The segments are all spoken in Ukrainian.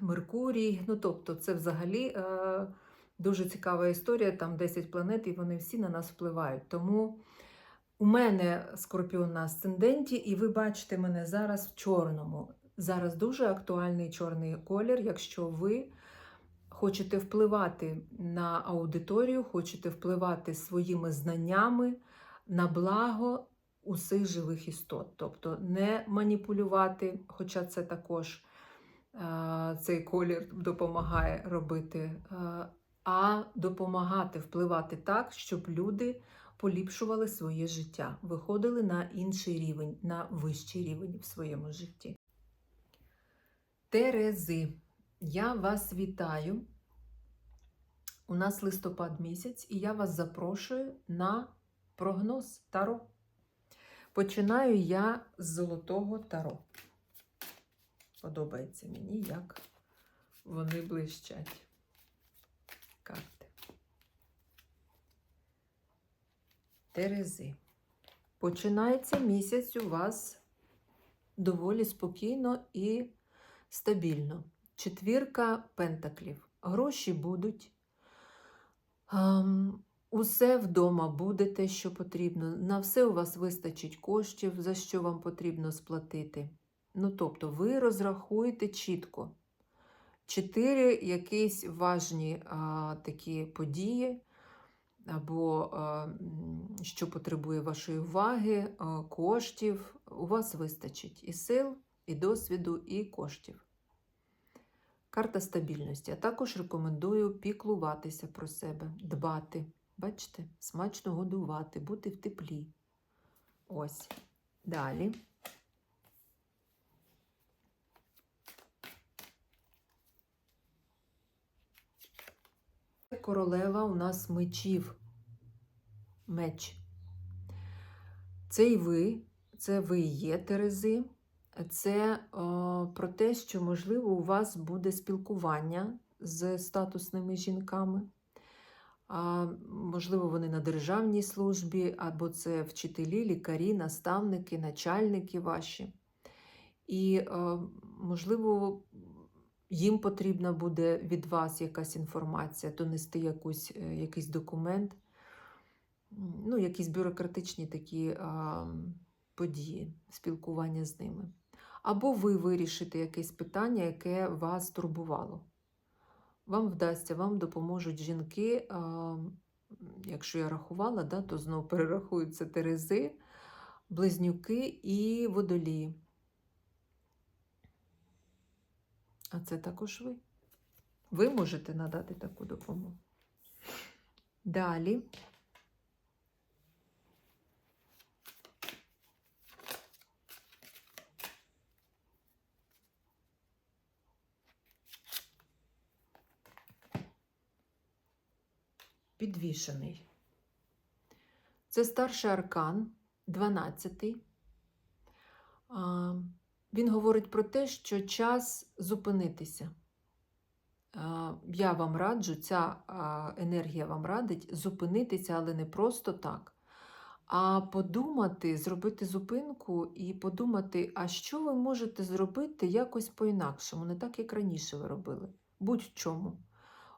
Меркурій. Ну, тобто, це взагалі а, дуже цікава історія. Там 10 планет, і вони всі на нас впливають. Тому у мене скорпіон на асценденті, і ви бачите мене зараз в чорному. Зараз дуже актуальний чорний колір, якщо ви хочете впливати на аудиторію, хочете впливати своїми знаннями на благо усіх живих істот. Тобто не маніпулювати, хоча це також е, цей колір допомагає робити, а допомагати впливати так, щоб люди поліпшували своє життя, виходили на інший рівень, на вищий рівень в своєму житті. Терези, я вас вітаю. У нас листопад місяць, і я вас запрошую на прогноз Таро. Починаю я з золотого таро. Подобається мені, як вони блищать. Карти. Терези. Починається місяць у вас доволі спокійно і стабільно. Четвірка пентаклів. Гроші будуть. Усе вдома буде те, що потрібно. На все у вас вистачить коштів, за що вам потрібно сплатити. Ну, тобто, ви розрахуєте чітко. Чотири якісь важні а, такі події, або що потребує вашої уваги, коштів, у вас вистачить і сил, і досвіду, і коштів. Карта стабільності. А також рекомендую піклуватися про себе, дбати. Бачите, смачно годувати, бути в теплі. Ось. Далі. Королева у нас мечів. Меч. Це і ви, це ви є Терези. Це о, про те, що, можливо, у вас буде спілкування з статусними жінками. А, можливо, вони на державній службі, або це вчителі, лікарі, наставники, начальники ваші. І, е, можливо, їм потрібна буде від вас якась інформація, донести якусь, е, якийсь документ, ну, якісь бюрократичні такі а, події, спілкування з ними. Або ви вирішите якесь питання, яке вас турбувало. Вам вдасться, вам допоможуть жінки. А, якщо я рахувала, да, то знову перерахуються терези, близнюки і водолії. А це також ви. Ви можете надати таку допомогу. Далі. Підвішений. Це старший аркан, 12-й. Він говорить про те, що час зупинитися. Я вам раджу, ця енергія вам радить зупинитися, але не просто так. А подумати, зробити зупинку і подумати, а що ви можете зробити якось по-інакшому, не так, як раніше ви робили. Будь-в чому.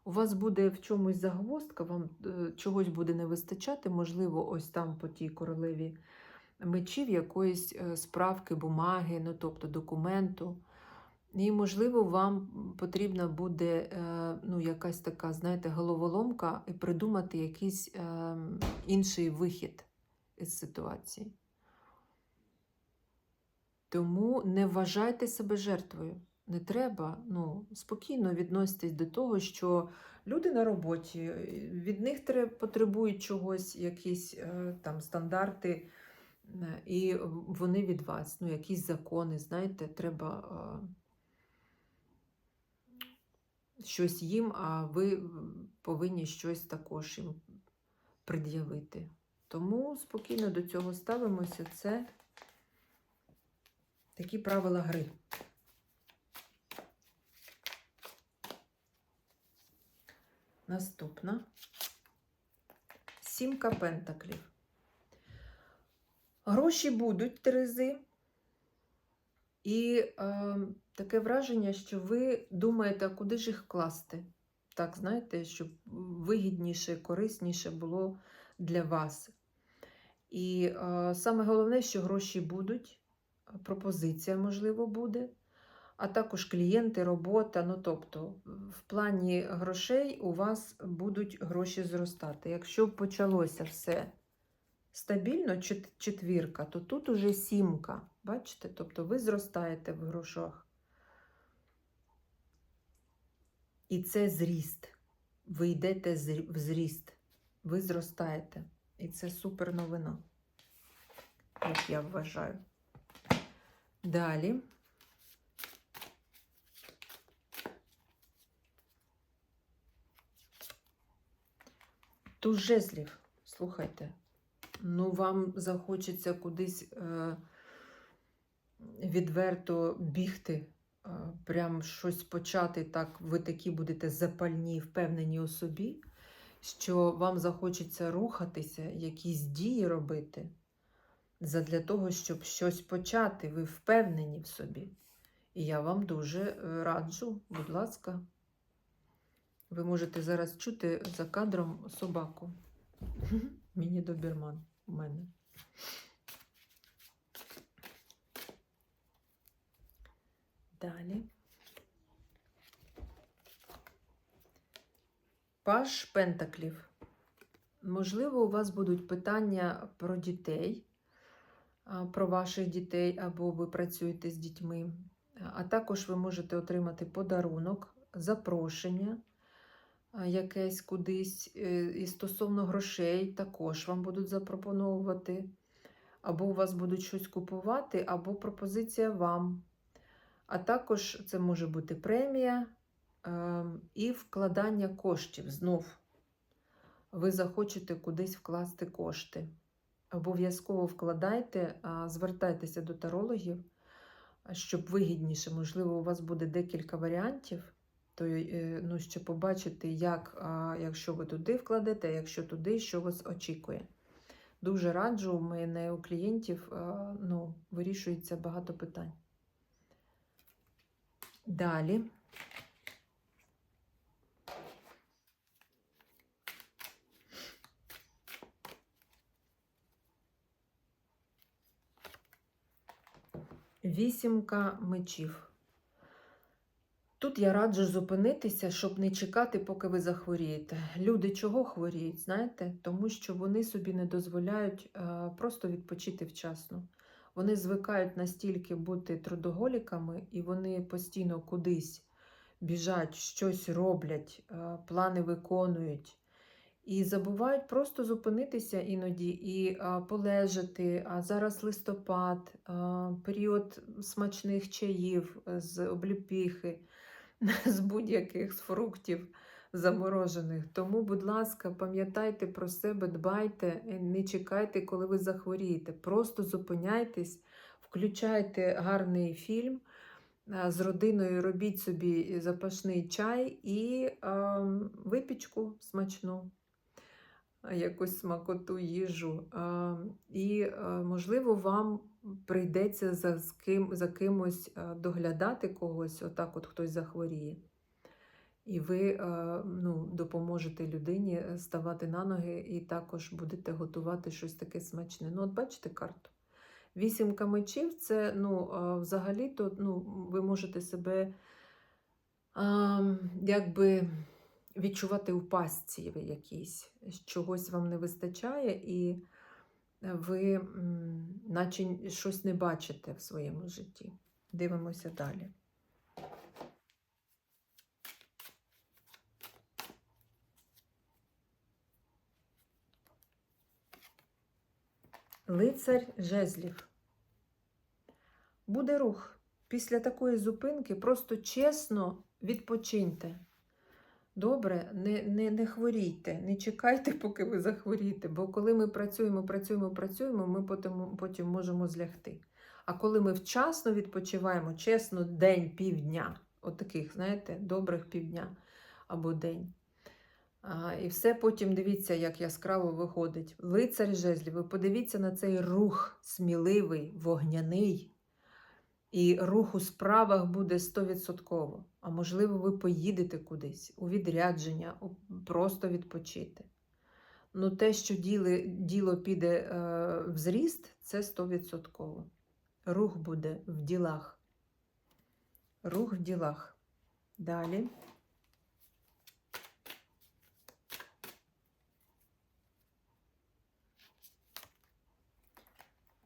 У вас буде в чомусь загвоздка, вам е, чогось буде не вистачати, можливо, ось там по тій королеві мечів якоїсь е, справки, бумаги, ну тобто документу. І, можливо, вам потрібна буде е, ну, якась така, знаєте, головоломка і придумати якийсь е, інший вихід із ситуації. Тому не вважайте себе жертвою. Не треба, ну, спокійно відноситись до того, що люди на роботі, е, від них потребують чогось, якісь там стандарти, і вони від вас, ну, якісь закони, знаєте, треба е, щось їм, а ви повинні щось також їм пред'явити. Тому спокійно до цього ставимося. Це такі правила гри. Наступна. Сімка пентаклів. Гроші будуть Терези. І е, таке враження, що ви думаєте, куди ж їх класти? Так, знаєте, щоб вигідніше, корисніше було для вас. І е, саме головне, що гроші будуть, пропозиція, можливо, буде, а також клієнти, робота. Ну, тобто, в плані грошей у вас будуть гроші зростати. Якщо почалося все стабільно, четвірка, то тут уже сімка. Бачите? Тобто ви зростаєте в грошах. І це зріст. Ви йдете в зріст. Ви зростаєте. І це супер новина, як я вважаю. Далі. Туз жезлів. Слухайте. Ну, вам захочеться кудись е, відверто бігти, е, прям щось почати так, ви такі будете запальні, впевнені у собі, що вам захочеться рухатися, якісь дії робити. задля того, щоб щось почати. Ви впевнені в собі. І я вам дуже е, раджу, будь ласка. Ви можете зараз чути за кадром собаку. Міні-добірман мене. Далі. Паш Пентаклів. Можливо, у вас будуть питання про дітей, про ваших дітей, або ви працюєте з дітьми. А також ви можете отримати подарунок, запрошення якесь кудись. е, І стосовно грошей також вам будуть запропоновувати. Або у вас будуть щось купувати, або пропозиція вам. А також це може бути премія е, і вкладання коштів. Знов ви захочете кудись вкласти кошти. Обов'язково вкладайте, звертайтеся до тарологів, щоб вигідніше. Можливо, у вас буде декілька варіантів, то, е, ну, щоб побачити, як, якщо ви туди вкладете, якщо туди, що вас очікує. Дуже раджу, у мене у клієнтів ну, вирішується багато питань. Далі. Вісімка мечів. Тут я раджу зупинитися, щоб не чекати, поки ви захворієте. Люди чого хворіють, знаєте? Тому що вони собі не дозволяють е, просто відпочити вчасно. Вони звикають настільки бути трудоголіками, і вони постійно кудись біжать, щось роблять, е, плани виконують. І забувають просто зупинитися іноді і а, полежати. А зараз листопад, а, період смачних чаїв з обліпіхи, з будь-яких фруктів заморожених. Тому, будь ласка, пам'ятайте про себе, дбайте, е, не чекайте, коли ви захворієте. Просто зупиняйтесь, включайте гарний фільм. З родиною робіть собі запашний чай і е, випічку смачну якусь смакоту їжу. І, можливо, вам прийдеться за, ким, за кимось доглядати когось, отак от хтось захворіє. І ви ну, допоможете людині ставати на ноги і також будете готувати щось таке смачне. Ну, от бачите карту. Вісімка мечів це ну, взагалі-то ну, ви можете себе а, якби відчувати у пастці ви якійсь, чогось вам не вистачає, і ви наче щось не бачите в своєму житті. Дивимося далі. Лицар жезлів. Буде рух. Після такої зупинки просто чесно відпочиньте. Добре, не не, не хворійте, не чекайте, поки ви захворієте, бо коли ми працюємо, працюємо, працюємо, ми потім, потім можемо злягти. А коли ми вчасно відпочиваємо, чесно, день, півдня, от знаєте, добрих півдня або день. А, І все потім дивіться, як яскраво виходить. Лицар жезлів, ви подивіться на цей рух сміливий, вогняний. І рух у справах буде 100%. А можливо, ви поїдете кудись у відрядження, просто відпочити. Ну, те, що діло, діло піде е, в зріст, це 100%. Рух буде в ділах. Рух в ділах. Далі.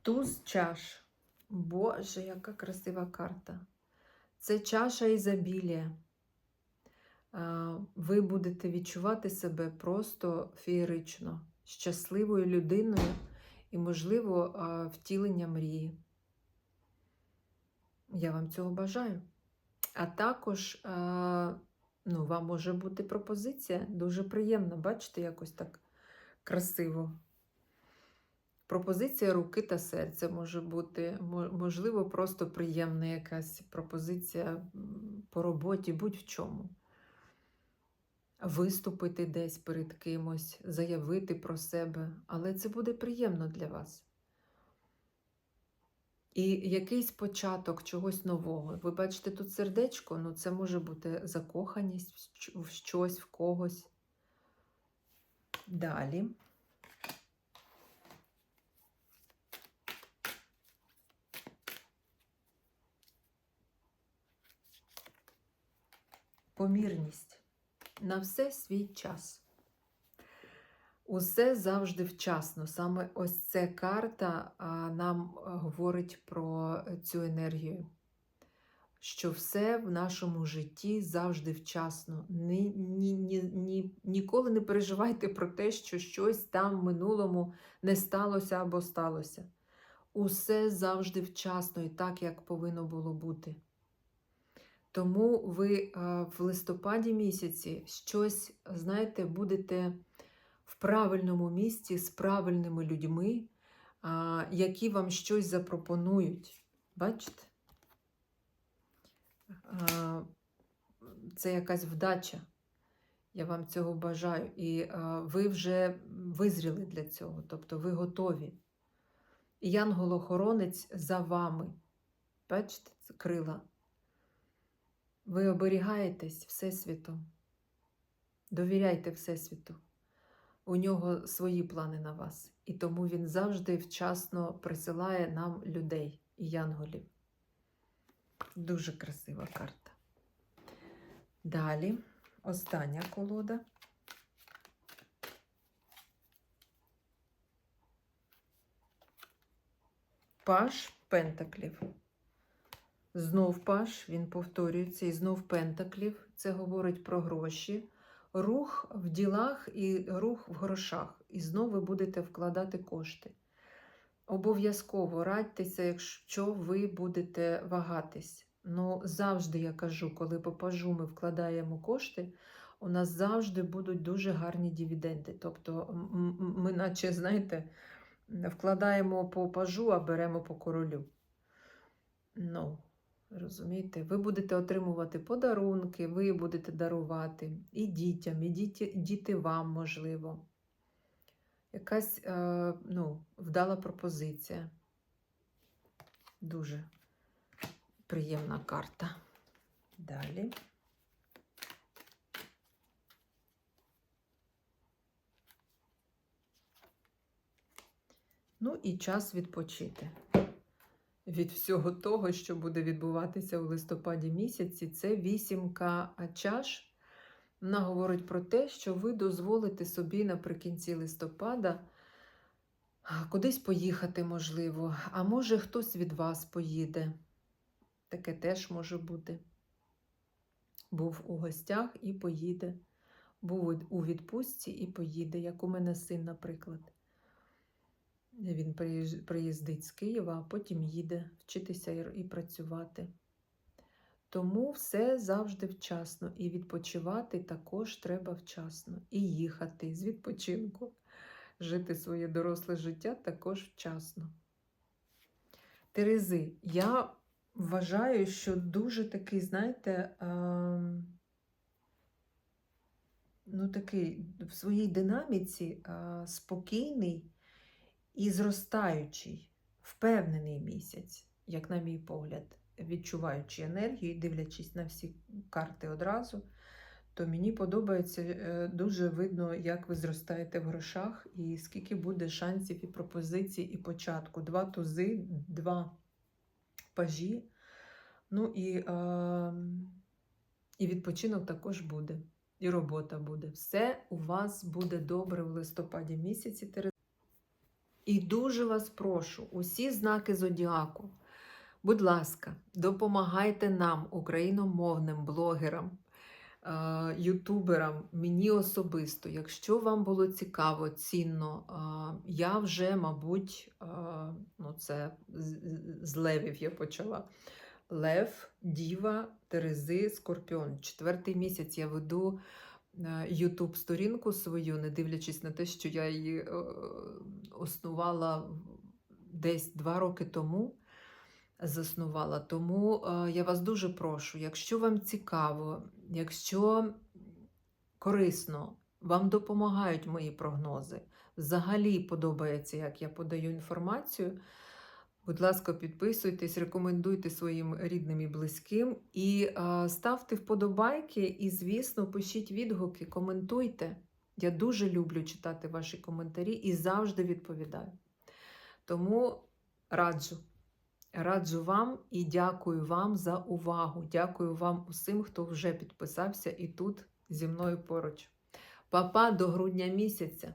Туз чаш. Боже, яка красива карта. Це чаша ізобілія. Ви будете відчувати себе просто феєрично, щасливою людиною і, можливо, втілення мрії. Я вам цього бажаю. А також ну, вам може бути пропозиція дуже приємна, бачите, якось так красиво. Пропозиція руки та серця може бути, можливо, просто приємна якась пропозиція по роботі, будь-в чому. Виступити десь перед кимось, заявити про себе, але це буде приємно для вас. І якийсь початок чогось нового. Ви бачите тут сердечко, ну це може бути закоханість в щось, в когось. Далі. Помірність. На все свій час. Усе завжди вчасно. Саме ось ця карта нам говорить про цю енергію. Що все в нашому житті завжди вчасно. Ні, ні, ні, ні, ніколи не переживайте про те, що щось там в минулому не сталося або сталося. Усе завжди вчасно і так, як повинно було бути. Тому ви в листопаді місяці щось, знаєте, будете в правильному місці з правильними людьми, які вам щось запропонують. Бачите? Це якась вдача. Я вам цього бажаю. І ви вже визріли для цього, тобто ви готові. І янгол-охоронець за вами. Бачите, крила. Ви оберігаєтесь Всесвітом. Довіряйте Всесвіту. У нього свої плани на вас. І тому він завжди вчасно присилає нам людей і янголів. Дуже красива карта. Далі остання колода. Паш Пентаклів. Знов паш, він повторюється, і знов Пентаклів. Це говорить про гроші, рух в ділах і рух в грошах. І знову ви будете вкладати кошти. Обов'язково радьтеся, якщо ви будете вагатись. Ну, завжди я кажу, коли по пажу ми вкладаємо кошти, у нас завжди будуть дуже гарні дивіденди. Тобто, ми, наче, знаєте, вкладаємо по пажу, а беремо по королю. Ну, розумієте, ви будете отримувати подарунки, ви будете дарувати і дітям, і діти, діти вам, можливо. Якась е, ну, вдала пропозиція. Дуже приємна карта. Далі. Ну і час відпочити. Від всього того, що буде відбуватися у листопаді місяці, це вісімка чаш. Вона говорить про те, що ви дозволите собі наприкінці листопада кудись поїхати, можливо, а може хтось від вас поїде. Таке теж може бути. Був у гостях і поїде. Був у відпустці і поїде, як у мене син, наприклад. Він приїздить з Києва, а потім їде вчитися і, працювати. Тому все завжди вчасно. І відпочивати також треба вчасно. І їхати з відпочинку. Жити своє доросле життя також вчасно. Терези, я вважаю, що дуже такий, знаєте, ем, ну такий в своїй динаміці е, спокійний і зростаючий, впевнений місяць, як на мій погляд, відчуваючи енергію і дивлячись на всі карти одразу, то мені подобається е, дуже видно, як ви зростаєте в грошах і скільки буде шансів і пропозицій, і початку. Два тузи, два пажі. Ну і, е, і відпочинок також буде, і робота буде. Все у вас буде добре в листопаді місяці. І дуже вас прошу, усі знаки зодіаку, будь ласка, допомагайте нам, україномовним блогерам, е, ютуберам, мені особисто. Якщо вам було цікаво, цінно, е, я вже, мабуть, е, ну це з левів я почала. Лев, Діва, Терези, Скорпіон. Четвертий місяць я веду Ютуб сторінку свою, не дивлячись на те, що я її е, основала десь два роки тому. Заснувала. Тому е, я вас дуже прошу, якщо вам цікаво, якщо корисно, вам допомагають мої прогнози, взагалі подобається, як я подаю інформацію, Будь ласка, підписуйтесь, рекомендуйте своїм рідним і близьким і е, ставте вподобайки. І, звісно, пишіть відгуки, коментуйте. Я дуже люблю читати ваші коментарі і завжди відповідаю. Тому раджу. Раджу вам і дякую вам за увагу. Дякую вам усім, хто вже підписався і тут зі мною поруч. Па-па до грудня місяця.